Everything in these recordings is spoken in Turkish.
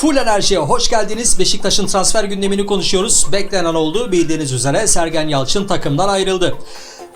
Full Enerji'ye hoş geldiniz. Beşiktaş'ın transfer gündemini konuşuyoruz. Beklenen oldu. Bildiğiniz üzere Sergen Yalçın takımdan ayrıldı.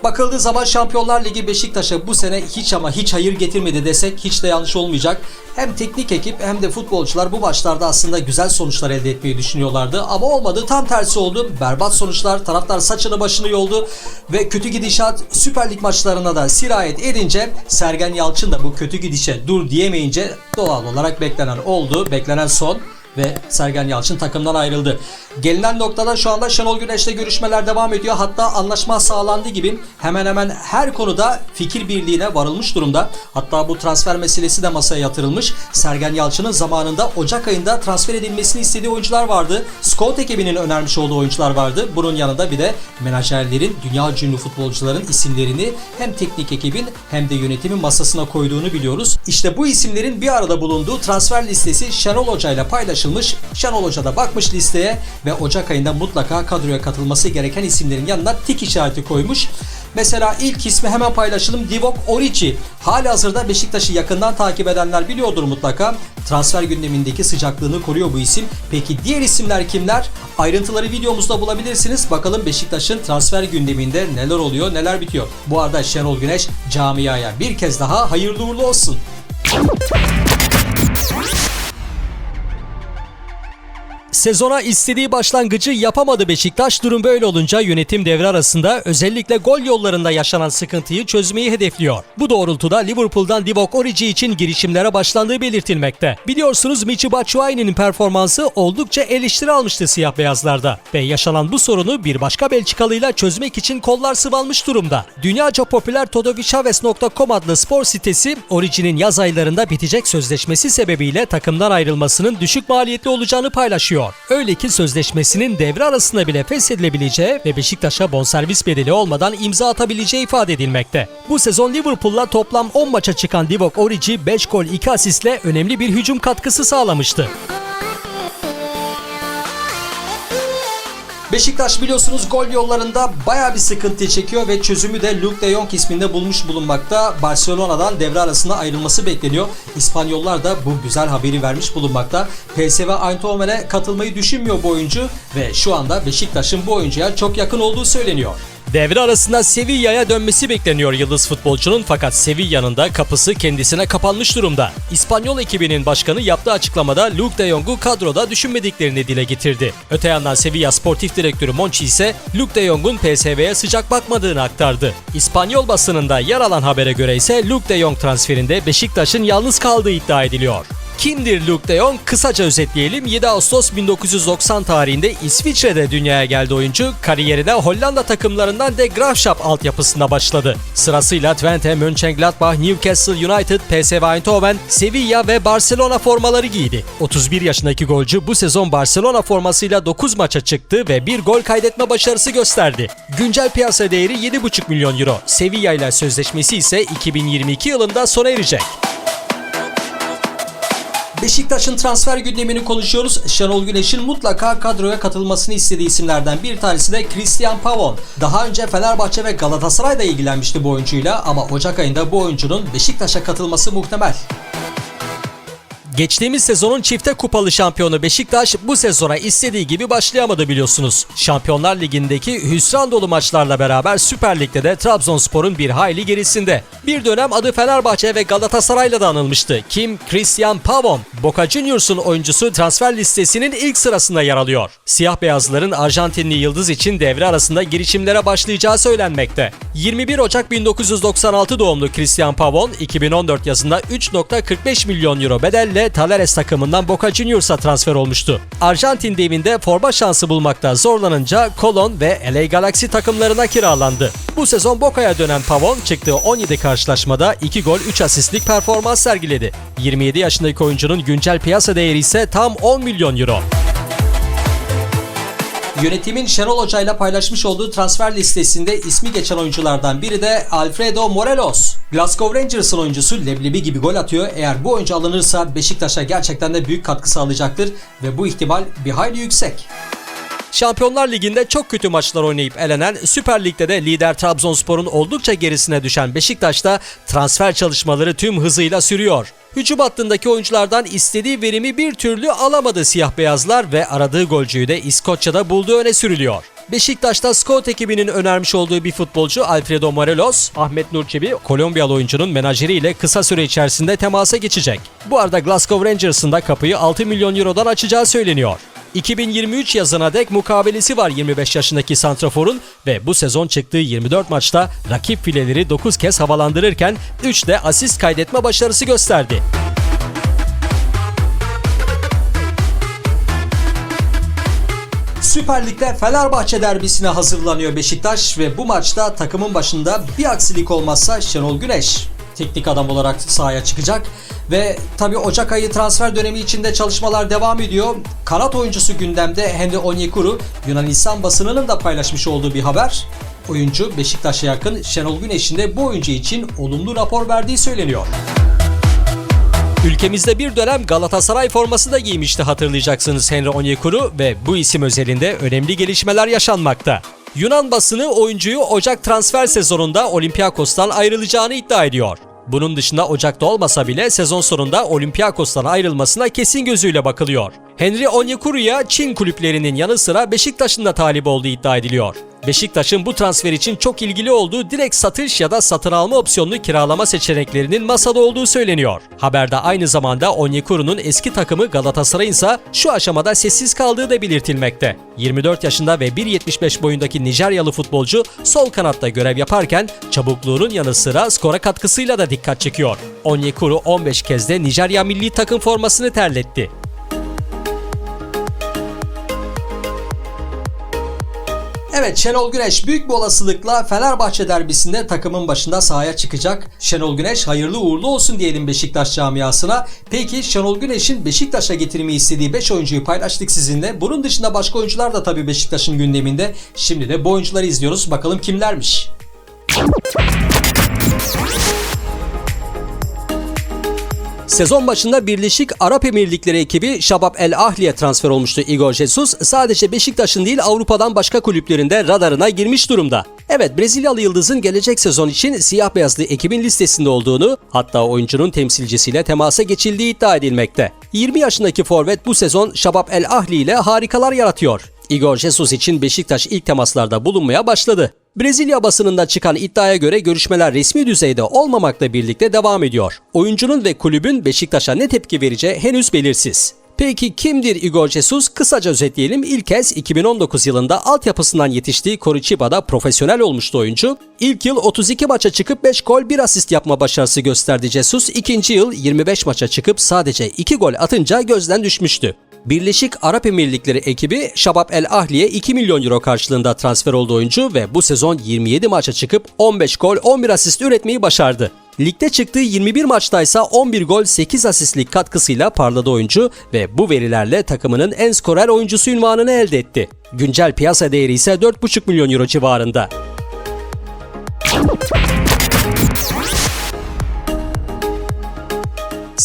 Bakıldığı zaman Şampiyonlar Ligi Beşiktaş'a bu sene hiç ama hiç hayır getirmedi desek hiç de yanlış olmayacak. Hem teknik ekip hem de futbolcular bu maçlarda aslında güzel sonuçlar elde etmeyi düşünüyorlardı. Ama olmadı tam tersi oldu. Berbat sonuçlar taraftar saçını başını yoldu ve kötü gidişat Süper Lig maçlarına da sirayet edince Sergen Yalçın da bu kötü gidişe dur diyemeyince doğal olarak beklenen oldu. Beklenen son ve Sergen Yalçın takımdan ayrıldı. Gelinen noktada şu anda Şenol Güneş'le görüşmeler devam ediyor. Hatta anlaşma sağlandı gibi hemen hemen her konuda fikir birliğine varılmış durumda. Hatta bu transfer meselesi de masaya yatırılmış. Sergen Yalçın'ın zamanında Ocak ayında transfer edilmesini istediği oyuncular vardı. Scout ekibinin önermiş olduğu oyuncular vardı. Bunun yanında bir de menajerlerin, dünya ünlü futbolcuların isimlerini hem teknik ekibin hem de yönetimin masasına koyduğunu biliyoruz. İşte bu isimlerin bir arada bulunduğu transfer listesi Şenol Hoca ile paylaşılmış. Şenol Hoca da bakmış listeye ve Ocak ayında mutlaka kadroya katılması gereken isimlerin yanına tik işareti koymuş. Mesela ilk ismi hemen paylaşalım. Divock Orici. Hali hazırda Beşiktaş'ı yakından takip edenler biliyordur mutlaka. Transfer gündemindeki sıcaklığını koruyor bu isim. Peki diğer isimler kimler? Ayrıntıları videomuzda bulabilirsiniz. Bakalım Beşiktaş'ın transfer gündeminde neler oluyor, neler bitiyor. Bu arada Şenol Güneş camiaya bir kez daha hayırlı uğurlu olsun. Sezona istediği başlangıcı yapamadı Beşiktaş. Durum böyle olunca yönetim devre arasında özellikle gol yollarında yaşanan sıkıntıyı çözmeyi hedefliyor. Bu doğrultuda Liverpool'dan Divock Origi için girişimlere başlandığı belirtilmekte. Biliyorsunuz Michy Batshuayi'nin performansı oldukça eleştiri almıştı siyah beyazlarda ve yaşanan bu sorunu bir başka Belçikalıyla çözmek için kollar sıvanmış durumda. Dünyaca popüler todovichaves.com adlı spor sitesi Origi'nin yaz aylarında bitecek sözleşmesi sebebiyle takımdan ayrılmasının düşük maliyetli olacağını paylaşıyor. Öyle ki sözleşmesinin devre arasında bile feshedilebileceği ve Beşiktaş'a bonservis bedeli olmadan imza atabileceği ifade edilmekte. Bu sezon Liverpool'la toplam 10 maça çıkan Divock Origi 5 gol 2 asistle önemli bir hücum katkısı sağlamıştı. Beşiktaş biliyorsunuz gol yollarında baya bir sıkıntı çekiyor ve çözümü de Luke de Jong isminde bulmuş bulunmakta. Barcelona'dan devre arasında ayrılması bekleniyor. İspanyollar da bu güzel haberi vermiş bulunmakta. PSV Eindhoven'e katılmayı düşünmüyor bu oyuncu ve şu anda Beşiktaş'ın bu oyuncuya çok yakın olduğu söyleniyor. Devre arasında Sevilla'ya dönmesi bekleniyor yıldız futbolcunun fakat Sevilla'nın da kapısı kendisine kapanmış durumda. İspanyol ekibinin başkanı yaptığı açıklamada Luke de Jong'u kadroda düşünmediklerini dile getirdi. Öte yandan Sevilla Sportif Direktörü Monchi ise Luke de Jong'un PSV'ye sıcak bakmadığını aktardı. İspanyol basınında yer alan habere göre ise Luke de Jong transferinde Beşiktaş'ın yalnız kaldığı iddia ediliyor. Kimdir Luke de Jong? Kısaca özetleyelim. 7 Ağustos 1990 tarihinde İsviçre'de dünyaya geldi oyuncu. Kariyerine Hollanda takımlarından De Graafschap altyapısında başladı. Sırasıyla Twente, Mönchengladbach, Newcastle United, PSV Eindhoven, Sevilla ve Barcelona formaları giydi. 31 yaşındaki golcü bu sezon Barcelona formasıyla 9 maça çıktı ve bir gol kaydetme başarısı gösterdi. Güncel piyasa değeri 7,5 milyon euro. Sevilla ile sözleşmesi ise 2022 yılında sona erecek. Beşiktaş'ın transfer gündemini konuşuyoruz. Şenol Güneş'in mutlaka kadroya katılmasını istediği isimlerden bir tanesi de Christian Pavon. Daha önce Fenerbahçe ve Galatasaray da ilgilenmişti bu oyuncuyla ama Ocak ayında bu oyuncunun Beşiktaş'a katılması muhtemel. Geçtiğimiz sezonun çifte kupalı şampiyonu Beşiktaş bu sezona istediği gibi başlayamadı biliyorsunuz. Şampiyonlar Ligi'ndeki hüsran dolu maçlarla beraber Süper Lig'de de Trabzonspor'un bir hayli gerisinde. Bir dönem adı Fenerbahçe ve Galatasaray'la da anılmıştı. Kim? Christian Pavon. Boca Juniors'un oyuncusu transfer listesinin ilk sırasında yer alıyor. Siyah beyazların Arjantinli yıldız için devre arasında girişimlere başlayacağı söylenmekte. 21 Ocak 1996 doğumlu Christian Pavon 2014 yazında 3.45 milyon euro bedelle Talares takımından Boca Juniors'a transfer olmuştu. Arjantin devinde forma şansı bulmakta zorlanınca Colon ve LA Galaxy takımlarına kiralandı. Bu sezon Boca'ya dönen Pavon çıktığı 17 karşılaşmada 2 gol 3 asistlik performans sergiledi. 27 yaşındaki oyuncunun güncel piyasa değeri ise tam 10 milyon euro. Yönetimin Şenol Hoca ile paylaşmış olduğu transfer listesinde ismi geçen oyunculardan biri de Alfredo Morelos. Glasgow Rangers'ın oyuncusu leblebi gibi gol atıyor. Eğer bu oyuncu alınırsa Beşiktaş'a gerçekten de büyük katkı sağlayacaktır ve bu ihtimal bir hayli yüksek. Şampiyonlar Ligi'nde çok kötü maçlar oynayıp elenen, Süper Lig'de de lider Trabzonspor'un oldukça gerisine düşen Beşiktaş'ta transfer çalışmaları tüm hızıyla sürüyor. Hücum hattındaki oyunculardan istediği verimi bir türlü alamadı siyah beyazlar ve aradığı golcüyü de İskoçya'da bulduğu öne sürülüyor. Beşiktaş'ta scout ekibinin önermiş olduğu bir futbolcu Alfredo Morelos, Ahmet Nur Çebi, Kolombiyalı oyuncunun menajeriyle kısa süre içerisinde temasa geçecek. Bu arada Glasgow Rangers'ın da kapıyı 6 milyon eurodan açacağı söyleniyor. 2023 yazına dek mukabelesi var 25 yaşındaki Santrafor'un ve bu sezon çıktığı 24 maçta rakip fileleri 9 kez havalandırırken 3 de asist kaydetme başarısı gösterdi. Süper Lig'de Fenerbahçe derbisine hazırlanıyor Beşiktaş ve bu maçta takımın başında bir aksilik olmazsa Şenol Güneş teknik adam olarak sahaya çıkacak ve tabi Ocak ayı transfer dönemi içinde çalışmalar devam ediyor. Kanat oyuncusu gündemde Henry Onyekuru Yunanistan basınının da paylaşmış olduğu bir haber. Oyuncu Beşiktaş'a yakın Şenol Güneş'in de bu oyuncu için olumlu rapor verdiği söyleniyor. Ülkemizde bir dönem Galatasaray forması da giymişti hatırlayacaksınız Henry Onyekuru ve bu isim özelinde önemli gelişmeler yaşanmakta. Yunan basını oyuncuyu Ocak transfer sezonunda Olympiakos'tan ayrılacağını iddia ediyor. Bunun dışında Ocak'ta olmasa bile sezon sonunda Olympiakos'tan ayrılmasına kesin gözüyle bakılıyor. Henry Onyekuru'ya Çin kulüplerinin yanı sıra Beşiktaş'ın da talip olduğu iddia ediliyor. Beşiktaş'ın bu transfer için çok ilgili olduğu direkt satış ya da satın alma opsiyonlu kiralama seçeneklerinin masada olduğu söyleniyor. Haberde aynı zamanda Onyekuru'nun eski takımı Galatasaray'ın ise şu aşamada sessiz kaldığı da belirtilmekte. 24 yaşında ve 1.75 boyundaki Nijeryalı futbolcu sol kanatta görev yaparken çabukluğunun yanı sıra skora katkısıyla da dikkat çekiyor. Onyekuru 15 kez de Nijerya milli takım formasını terletti. Evet Şenol Güneş büyük bir olasılıkla Fenerbahçe derbisinde takımın başında sahaya çıkacak. Şenol Güneş hayırlı uğurlu olsun diyelim Beşiktaş camiasına. Peki Şenol Güneş'in Beşiktaş'a getirmeyi istediği 5 oyuncuyu paylaştık sizinle. Bunun dışında başka oyuncular da tabii Beşiktaş'ın gündeminde. Şimdi de bu oyuncuları izliyoruz. Bakalım kimlermiş? Sezon başında Birleşik Arap Emirlikleri ekibi Şabab El Ahli'ye transfer olmuştu Igor Jesus. Sadece Beşiktaş'ın değil Avrupa'dan başka kulüplerinde radarına girmiş durumda. Evet Brezilyalı Yıldız'ın gelecek sezon için siyah beyazlı ekibin listesinde olduğunu hatta oyuncunun temsilcisiyle temasa geçildiği iddia edilmekte. 20 yaşındaki forvet bu sezon Şabab El Ahli ile harikalar yaratıyor. Igor Jesus için Beşiktaş ilk temaslarda bulunmaya başladı. Brezilya basınında çıkan iddiaya göre görüşmeler resmi düzeyde olmamakla birlikte devam ediyor. Oyuncunun ve kulübün Beşiktaş'a ne tepki vereceği henüz belirsiz. Peki kimdir Igor Jesus? Kısaca özetleyelim. İlk kez 2019 yılında altyapısından yetiştiği Coritiba'da profesyonel olmuştu oyuncu. İlk yıl 32 maça çıkıp 5 gol 1 asist yapma başarısı gösterdi Jesus. İkinci yıl 25 maça çıkıp sadece 2 gol atınca gözden düşmüştü. Birleşik Arap Emirlikleri ekibi Şabab El Ahli'ye 2 milyon euro karşılığında transfer oldu oyuncu ve bu sezon 27 maça çıkıp 15 gol 11 asist üretmeyi başardı. Ligde çıktığı 21 maçta ise 11 gol 8 asistlik katkısıyla parladı oyuncu ve bu verilerle takımının en skorer oyuncusu ünvanını elde etti. Güncel piyasa değeri ise 4,5 milyon euro civarında.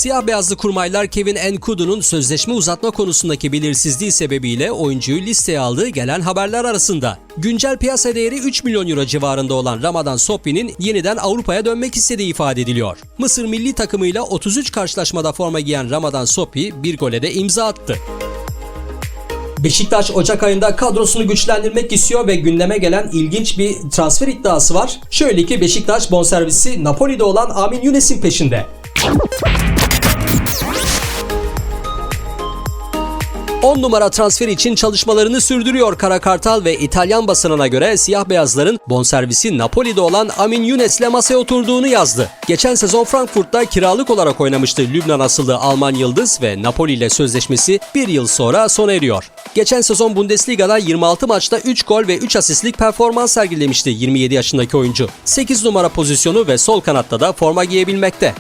Siyah beyazlı kurmaylar Kevin Enkudu'nun sözleşme uzatma konusundaki belirsizliği sebebiyle oyuncuyu listeye aldığı gelen haberler arasında. Güncel piyasa değeri 3 milyon euro civarında olan Ramadan Sopi'nin yeniden Avrupa'ya dönmek istediği ifade ediliyor. Mısır milli takımıyla 33 karşılaşmada forma giyen Ramadan Sopi bir gole de imza attı. Beşiktaş Ocak ayında kadrosunu güçlendirmek istiyor ve gündeme gelen ilginç bir transfer iddiası var. Şöyle ki Beşiktaş bonservisi Napoli'de olan Amin Yunes'in peşinde. 10 numara transfer için çalışmalarını sürdürüyor Kara Kartal ve İtalyan basınına göre siyah beyazların bonservisi Napoli'de olan Amin Younes'le masaya oturduğunu yazdı. Geçen sezon Frankfurt'ta kiralık olarak oynamıştı Lübnan asıllı Alman Yıldız ve Napoli ile sözleşmesi bir yıl sonra sona eriyor. Geçen sezon Bundesliga'da 26 maçta 3 gol ve 3 asistlik performans sergilemişti 27 yaşındaki oyuncu. 8 numara pozisyonu ve sol kanatta da forma giyebilmekte.